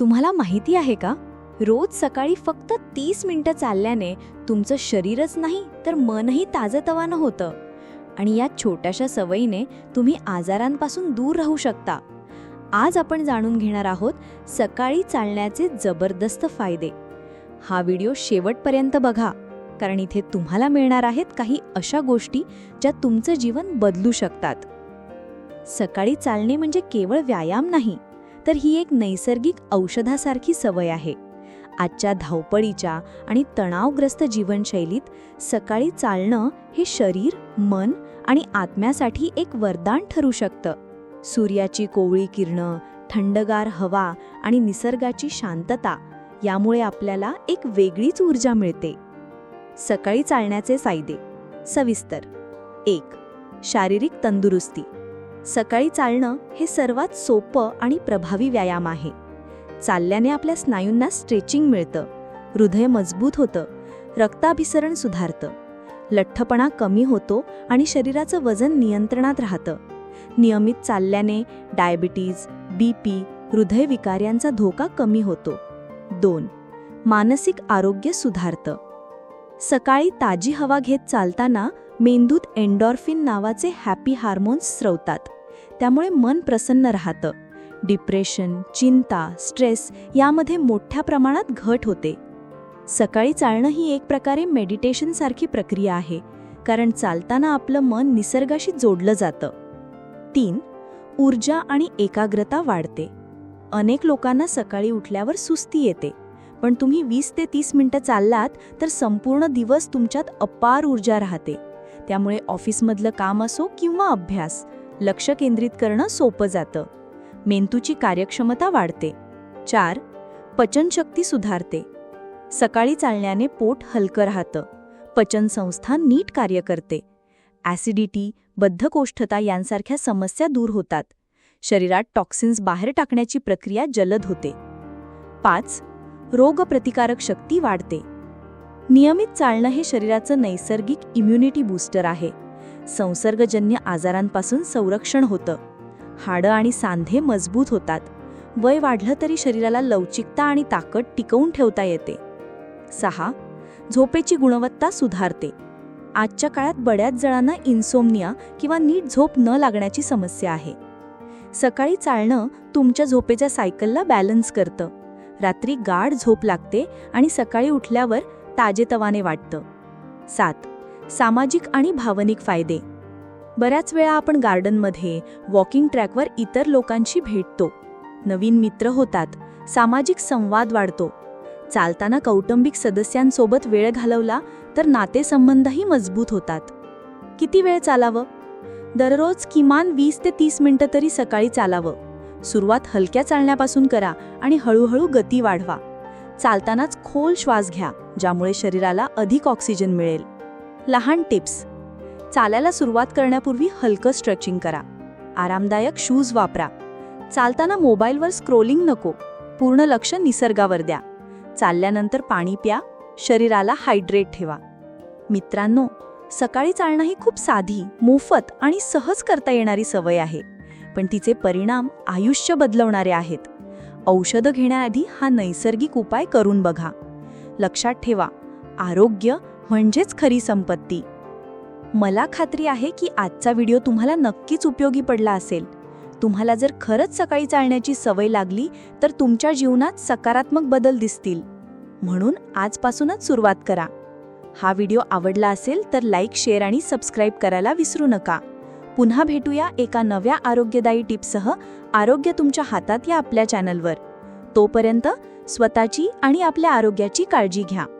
तुम्हाला माहिती आहे का? रोज सकाळी फक्त तीस मिनटं चालल्याने तुमचं शरीरच नाही तर मनही ताजंतवानं होतं. आणि या छोट्याशा सवयीने तुम्ही आजारांपासून दूर राहू शकता. आज आपण जाणून घेणार आहोत सकाळी चालण्याचे जबरदस्त फायदे. हा व्हिडिओ शेवटपर्यंत बघा कारण इथे तुम्हाला मिळणार आहेत काही अशा गोष्टी ज्या तुमचं जीवन बदलू शकतात. सकाळी चालणे म्हणजे केवळ व्यायाम नाही तर ही एक नैसर्गिक औषधासारखी सवय आहे. आजच्या धावपळीच्या आणि तणावग्रस्त जीवनशैलीत सकाळी चालणं हे शरीर मन आणि आत्म्यासाठी एक वरदान ठरू शकतं. सूर्याची कोवळी किरणं थंडगार हवा आणि निसर्गाची शांतता यामुळे आपल्याला एक वेगळीच ऊर्जा मिळते. सकाळी चालण्याचे फायदे सविस्तर. एक शारीरिक तंदुरुस्ती. सकाळी चालणं हे सर्वात सोपं आणि प्रभावी व्यायाम आहे. चालल्याने आपल्या स्नायूंना स्ट्रेचिंग मिळतं हृदय मजबूत होतं रक्ताभिसरण सुधारतं लठ्ठपणा कमी होतो आणि शरीराचं वजन नियंत्रणात राहतं. नियमित चालल्याने डायबिटीज बी पी हृदयविकार यांचा धोका कमी होतो. दोन मानसिक आरोग्य सुधारतं. सकाळी ताजी हवा घेत चालताना मेंदूत एन्डॉर्फिन नावाचे हॅपी हार्मोन्स स्रवतात. त्यामुळे मन प्रसन्न राहतं. डिप्रेशन चिंता स्ट्रेस यामध्ये मोठ्या प्रमाणात घट होते. सकाळी चालणं ही एक प्रकारे मेडिटेशनसारखी प्रक्रिया आहे कारण चालताना आपलं मन निसर्गाशी जोडलं जातं. तीन ऊर्जा आणि एकाग्रता वाढते. अनेक लोकांना सकाळी उठल्यावर सुस्ती येते पण तुम्ही वीस ते तीस मिनटं चाललात तर संपूर्ण दिवस तुमच्यात अपार ऊर्जा राहते. त्यामुळे ऑफिसमधलं काम असो किंवा अभ्यास लक्ष केंद्रित करणं सोपं जातं. मेंदूची कार्यक्षमता वाढते. चार पचनशक्ती सुधारते. सकाळी चालण्याने पोट हलकं राहतं. पचनसंस्था नीट कार्य करते. ॲसिडिटी बद्धकोष्ठता यांसारख्या समस्या दूर होतात. शरीरात टॉक्सिन्स बाहेर टाकण्याची प्रक्रिया जलद होते. पाच रोगप्रतिकारक शक्ती वाढते. नियमित चालणं हे शरीराचं नैसर्गिक इम्युनिटी बूस्टर आहे. संसर्गजन्य आजारांपासून संरक्षण होतं. हाडं आणि सांधे मजबूत होतात. वय वाढलं तरी शरीराला लवचिकता आणि ताकद टिकवून ठेवता येते. सहा झोपेची गुणवत्ता सुधारते. आजच्या काळात बऱ्याच जणांना इन्सोमनिया किंवा नीट झोप न लागण्याची समस्या आहे. सकाळी चालणं तुमच्या झोपेच्या सायकलला बॅलन्स करतं. रात्री गाढ झोप लागते आणि सकाळी उठल्यावर ताजेतवाने वाटतं. सात. सामाजिक आणि भावनिक फायदे. बऱ्याच वेळा आपण गार्डनमध्ये वॉकिंग ट्रॅकवर इतर लोकांशी भेटतो. नवीन मित्र होतात सामाजिक संवाद वाढतो. चालताना कौटुंबिक सदस्यांसोबत वेळ घालवला तर नातेसंबंधही मजबूत होतात. किती वेळ चालावं? दररोज किमान वीस ते तीस मिनिटं तरी सकाळी चालावं. सुरुवात हलक्या चालण्यापासून करा आणि हळूहळू गती वाढवा. चालतानाच खोल श्वास घ्या ज्यामुळे शरीराला अधिक ऑक्सिजन मिळेल. लहान टिप्स. चालायला सुरुवात करण्यापूर्वी हलकं स्ट्रेचिंग करा. आरामदायक शूज वापरा. चालताना मोबाईलवर स्क्रोलिंग नको. पूर्ण लक्ष निसर्गावर द्या. चालल्यानंतर पाणी प्या. शरीराला हायड्रेट ठेवा. मित्रांनो सकाळी चालणं ही खूप साधी मोफत आणि सहज करता येणारी सवय आहे पण तिचे परिणाम आयुष्य बदलवणारे आहेत. औषधं घेण्याआधी हा नैसर्गिक उपाय करून बघा. लक्षात ठेवा आरोग्य म्हणजेच खरी संपत्ती. मला खात्री आहे की आजचा व्हिडिओ तुम्हाला नक्कीच उपयोगी पडला असेल. तुम्हाला जर खरंच सकाळी चालण्याची सवय लागली तर तुमच्या जीवनात सकारात्मक बदल दिसतील. म्हणून आजपासूनच सुरुवात करा. हा व्हिडिओ आवडला असेल तर लाईक शेअर आणि सबस्क्राईब करायला विसरू नका. पुन्हा भेटूया एका नव्या आरोग्यदायी टिप्ससह आरोग्य तुमच्या हातात या आपल्या चॅनलवर. तोपर्यंत स्वतःची आणि आपल्या आरोग्याची काळजी घ्या.